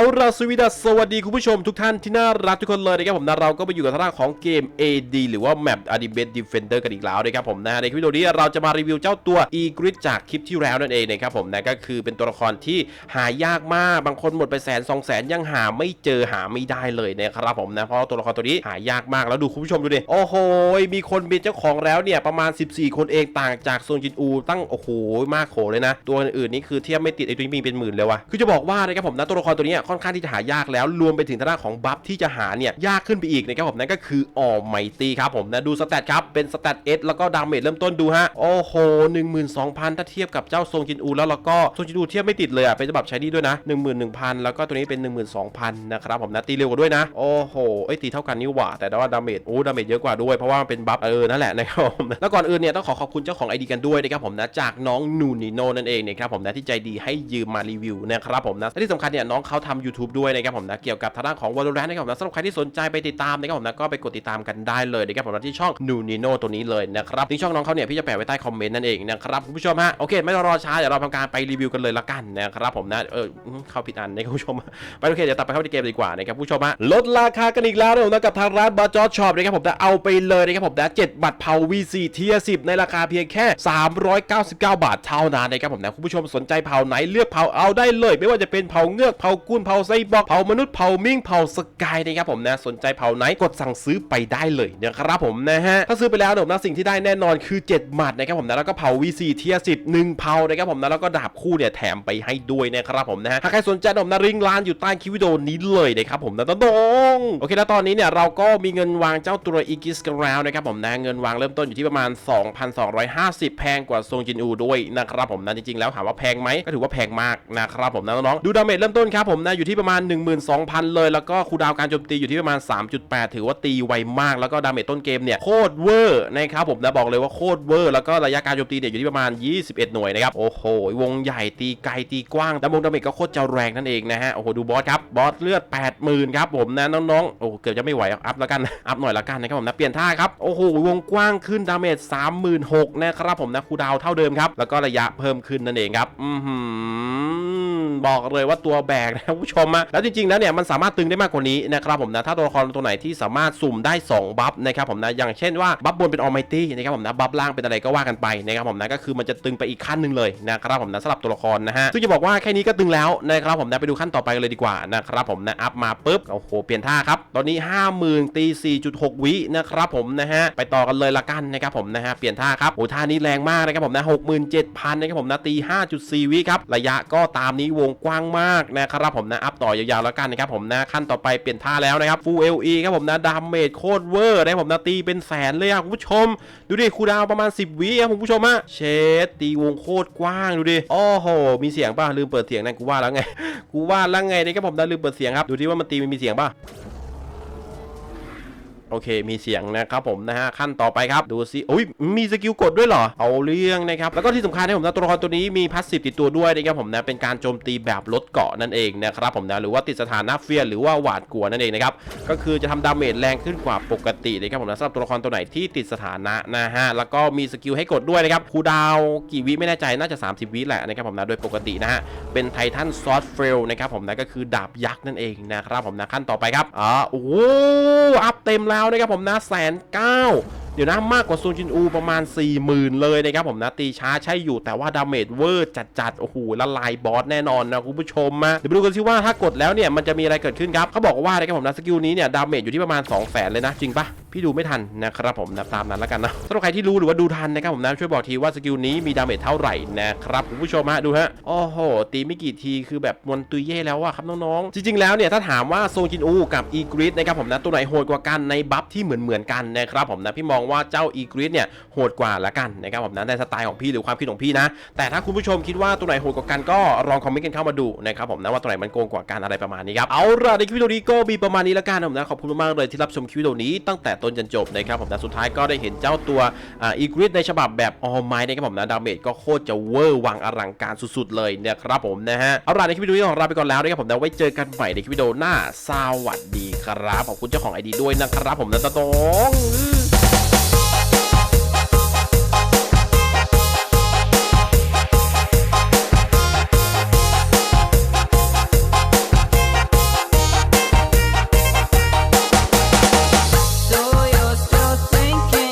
เอาราสวีดัสวัสดีคุณผู้ชมทุกท่านที่น่ารักทุกคนเลยนะครับผมนะเราก็ไปอยู่กับทางด้าของเกม AD หรือว่า Map a d i b e t Defender กันอีกแล้วนะครับผมนะในคลิปวิดีโอนี้เราจะมารีวิวเจ้าตัว e g r i d จากคลิปที่แล้วนั่นเองนะครับผมนะก็คือเป็นตัวละครที่หายากมากบางคนหมดไปแสนสองแสนยังหาไม่เจอหาไม่ได้เลยนะครับผมนะเพราะตัวละครตัวนี้หายากมากแล้วดูคุณผู้ชมดูดิโอ้โหมีคนเป็นเจ้าของแล้วเนี่ยประมาณ 14 คนเองต่างจากโซนจินอูตั้งโอ้โหมากโขเลยนะ ตัวอื่นนี่คือเทียบไม่ติดไอ้ตัวนี้มีเป็นหมื่นเลยว่ะคือจะบอกว่านะครับผมนะตัวละครตัวนี้ค่อนข้างที่จะหายากแล้ว รวมไปถึงทางด้านของบัฟที่จะหาเนี่ยยากขึ้นไปอีกนะครับผมนั่นก็คือออไมตี้ครับผมนะดูสแตทครับเป็นสแตทเอสแล้วก็ดาเมจเริ่มต้นดูฮะโอ้โห12,000 ถ้าเทียบกับเจ้าทรงจินอูแล้วแล้วก็ทรงจินอูเทียบไม่ติดเลยอะเป็นฉบับใช้นี่ด้วยนะ 11,000 แล้วก็ตัวนี้เป็น 12,000 นะครับผมนะตีเร็วกว่าด้วยนะ โอ้โหเอ้ตีเท่ากันนี่หว่า แต่ว่าดาเมจโอ้ดาเมจเยอะกว่าด้วยเพราะว่ามันเป็นบัฟเออนั่นแหละนะครับผมแล้วก่อนอื่นเนี่ยต้องขอขอบคุณเจ้าของไอดีกันด้วยนะครับผมนะจากน้องนูนิโนนั่นเองนะครับผมนะที่ใจดีให้ยืมมารีวิวนะครับผมนะและที่สำคัญเนี่ยน้องเขาทำ YouTube ด้วยนะครับผมนะเกี่ยวกับทางด้านของ Valorant นะครับผมนะสำหรับใครที่สนใจไปติดตามนะครับผมนะก็ไปกดติดตามกันได้เลยนะครับผมนะที่ช่องนูนิโนตัวนี้เลยนะครับที่ช่องน้องเขาเนี่ยพี่จะแปะไว้ใต้คอมเมนต์นั่นเองนะครับคุณผู้ชมฮะโอเคไม่ต้องรอช้าเดี๋ยวเราทำการไปรีวิวกันเลยละกันนะครับผมนะเออเข้าผิดอันนะครับคุณผู้ชมไปโอเคเดี๋ยวตัดไปเข้าในเกมดีกว่านะครับผู้ชมฮะลดราคากันอีกแล้วนะกับทางร้านบาจอช็อปนะครับผมนะเอาไปเลยนะครับผมนะ7บัตรเผา V4 เทีย10ในราคาเพียงแค่ 399 บาทเท่านั้นนะครับผมนะคุณผู้ชมสนใจเผาไหนเลือกเผาเอาได้เลย ไม่ว่าจะเป็นเผาเงือกเผากุ้นเผาไซบอร์กเผามนุษย์เผามิ่งเผาสกายนะครับผมนะสนใจเผาไหนกดสั่งซื้อไปได้เลยนะครับผมนะฮะถ้าซื้อไปแล้วเดี๋ยวนะสิ่งที่ได้แน่นอนคือ 7 หมัดนะครับผมนะแล้วก็เผา V4 เทีย10 1เผานะครับผมนะแล้วก็ดาบคู่เนี่ยแถมไปให้ด้วยนะครับผมนะฮะถ้าใครสนใจผมนะริงร้านอยู่ใต้คลิปวิดีโอนี้เลยนะครับผมนะตองโอเคแล้วตอนนี้เนี่ยเราก็มีเงินวางเจ้าตัวอีกิสกันแล้วนะครับผมนะเงินวางเริ่มต้นอยู่ที่ประมาณ 2,250 แพงกว่าทรงจินอูด้วยนะครับผมนะจริงๆแล้วถามว่าแพงไหมก็ถือว่าแพงมากนะครับผมนะน้องๆดูดาเมจเริ่มต้นครับผมนะอยู่ที่ประมาณ 12,000 เลย แล้วก็คูดาวการโจมตีอยู่ที่ประมาณ 3.8 ถือว่าตีไวมาก แล้วก็ดาเมจต้นเกมเนี่ยโคตรเวอร์นะครับผมนะบอกเลยว่าโคตรเวอร์แล้วก็ระยะการโจมตีเนี่ยอยู่ที่ประมาณ 21 หน่วยนะครับโอ้โหวงใหญ่ตีไกลตีกว้างดามงดาเมจก็โคตรจะแรงนั่นเองนะฮะโอ้โหดูบอสครับบอสเลือด 80,000ครับผมนะน้องๆโอ้เกือบจะไม่ไหวอัพแล้วกันอัพหน่อยละกันนะครับผมนะเปลี่ยนท่าครับโอ้โหวงกว้างขึ้นดาเมจ36,000นะครับผมนะคูดาวเท่าเดิมครับแล้วก็ระยะเพิ่มขึ้นนั่นเองครับอือหือ บอกเลยว่าตัวแบกนะผู้ชมอะแล้วจริงๆแล้วเนี่ยมันสามารถตึงได้มากกว่านี้นะครับผมนะถ้าตัวละครตัวไหนที่สามารถสุ่มได้ 2 บัฟนะครับผมนะอย่างเช่นว่าบัฟบนเป็นออ m ไมตี้นะครับผมนะบัฟล่างเป็นอะไรก็ว่ากันไปนะครับผมนะก็คือมันจะตึงไปอีกขั้นหนึ่งเลยนะครับผมนะสำหรับตัวละครนะฮะซึ่งจะบอกว่าแค่นี้ก็ตึงแล้วนะครับผมนะไปดูขั้นต่อไปเลยดีกว่านะครับผมนะอัพมาปุ๊บโอ้โหเปลี่ยนท่าครับตอนนี้ 50,000ตี4.6 วินะครับผมนะฮะไปต่อกันเลยละกันนะครับผมนะฮะเปลี่ยนท่าครับโอ้ท่านี้แรงมากนะครับผมนะ67,000นะครับผมนะตี5.4 วิครับระยะก็ตามนี้วงกว้างมากนะครับผมนะอัพต่อยาวๆแล้วกันนะครับผมนะขั้นต่อไปเปลี่ยนท่าแล้วนะครับฟูเอลีครับผมนะดาเมจโคตรเวอร์นะครับผมนะตีเป็นแสนเลยอะคุณผู้ชม ดูดิคูดาวประมาณ 10 วิครับคุณผู้ชมอะเชดตีวงโคตรกว้างดูดิโอ้โหมีเสียงป่ะลืมเปิดเสียงนั่นกูว่าแล้วไงกูว่าแล้วไงนะครับผมนะลืมเปิดเสียงครับดูที่ว่ามันตีมันมีเสียงป่ะ โอเค มีเสียงนะครับผมนะฮะขั้นต่อไปครับดูซิอุ้ยมีสกิลกดด้วยเหรอ เอาเรื่องนะครับแล้วก็ที่สำคัญนะผมนะตัวละครตัวนี้มีพาสซีฟติดตัวด้วยนะครับผมนะเป็นการโจมตีแบบลดเกาะนั่นเองนะครับผมนะหรือว่าติดสถานะเฟียร์หรือว่าหวาดกลัวนั่นเองนะครับก็คือจะทำดาเมจแรงขึ้นกว่าปกตินะครับผมนะสำหรับตัวละครตัวไหนที่ติดสถานะนะฮะแล้วก็มีสกิลให้กดด้วยนะครับคูดาวกี่วิไม่แน่ใจน่าจะ 30 วิแหละนะครับผมนะโดยปกตินะฮะเป็นไททันซอสเฟลนะครับผมนะก็คือดาบยักษ์นั่นเองนะครับผมนะขั้นต่อไปครับอ๋อโอ้อัพเต็มแล้วนะครับผมนะแสนเก้าเดี๋ยวนะมากกว่าซูจินอูประมาณ 40,000 เลยนะครับผมนะตีช้าใช่อยู่แต่ว่าดาเมจเวอร์จัดๆ โอ้โหละลายบอสแน่นอนนะคุณผู้ชมมาเดี๋ยวไปดูกันซิว่าถ้ากดแล้วเนี่ยมันจะมีอะไรเกิดขึ้นครับเขาบอกว่านะครับผมนะสกิลนี้เนี่ยดาเมจอยู่ที่ประมาณ 2 0 0 0 0 0เลยนะจริงปะ พี่ดูไม่ทันนะครับผมนะตามนั้นแล้วกันนะสำหรับใครที่รู้หรือว่าดูทันนะครับผมนะช่วยบอกทีว่าสกิลนี้มีดาเมจเท่าไหร่นะครับคุณผู้ชมฮะดูฮะโอ้โห ตีไม่กี่ทีคือแบบมวนตุยเย่แล้วอะครับน้องๆ จริง ๆ แล้วเนี่ยถ้าถามว่าโซจินอูกับอีกริดนะครับผมนะตัวไหนโหดกว่ากันในบัฟที่เหมือนเหมือนๆกันนะครับผมนะพี่มองว่าเจ้าอีกริดเนี่ยโหดกว่าละกันนะครับผมนะในสไตล์ของพี่หรือความคิดของพี่นะ แต่ถ้าคุณผู้ชมคิดว่าตัวไหนโหดกว่ากันก็ลองคอมเมนต์กันเข้ามาดูนะครับผมนะว่าตัวไหนมันโกงกว่ากันอะไรประมาณนี้ครับเอาล่ะในคลิปวิดีโอนี้ก็มีประมาณนี้ละกันนะผมนะขอบคุณมากเลยที่รับชมคลิปวิดีโอนี้ตั้งแต่ต้นจนจบนะครับผมนะสุดท้ายก็ได้เห็นเจ้าตัวอีกริดในฉบับแบบออไมนะครับผมนะดาเมจก็โคตรจะเวอร์วังอลังการสุดๆเลยนะครับผมนะฮะเอาล่ะในคลิปวิดีโอของเราไปก่อนแล้วนะครับผมนะไว้เจอกันใหม่ในคลิปวิดีโอหน้าสวัสดีครับขอบคุณเจ้าของไอดีด้วยนะครับผมนะตะตง